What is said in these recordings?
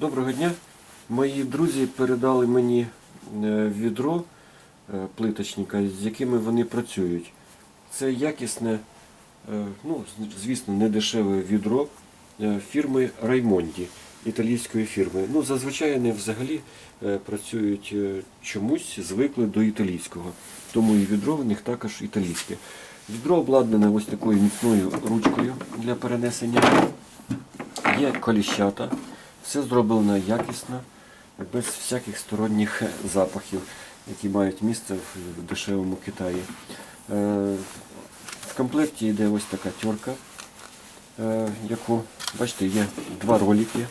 Доброго дня. Мої друзі передали мені е, відро е, плиточника, з якими вони працюють. Це якісне, е, ну, звісно, не дешеве відро фірми Раймонді, італійської фірми. Ну, зазвичай вони взагалі працюють чомусь, звикли до італійського. Тому і відро в них також італійське. Відро обладнане ось такою міцною ручкою для перенесення. Є коліщата, все зроблено якісно, без всяких сторонніх запахів, які мають місце в дешевому Китаї. Е, В комплекті йде ось така терка, е, яку, бачите, є два ролики,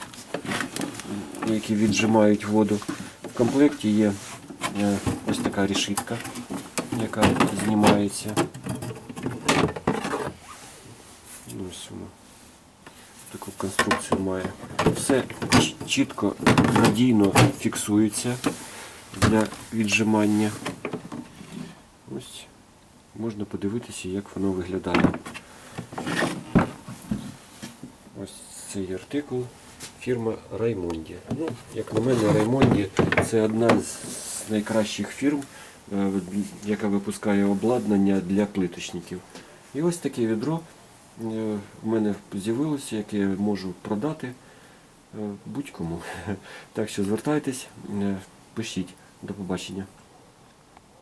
які віджимають воду. В комплекті є е, ось така решітка, яка знімається. Ось воно таку конструкцію має. Все чітко, надійно фіксується для віджимання. Ось можна подивитися, як воно виглядає. Ось цей артикул фірма Раймонді. Ну, як на мене, Раймонді це одна з найкращих фірм, е, яка випускає обладнання для плиточників. І ось таке відро в мене з'явилося, яке я можу продати е, будь-кому. Так що звертайтесь, е, пишіть. До побачення.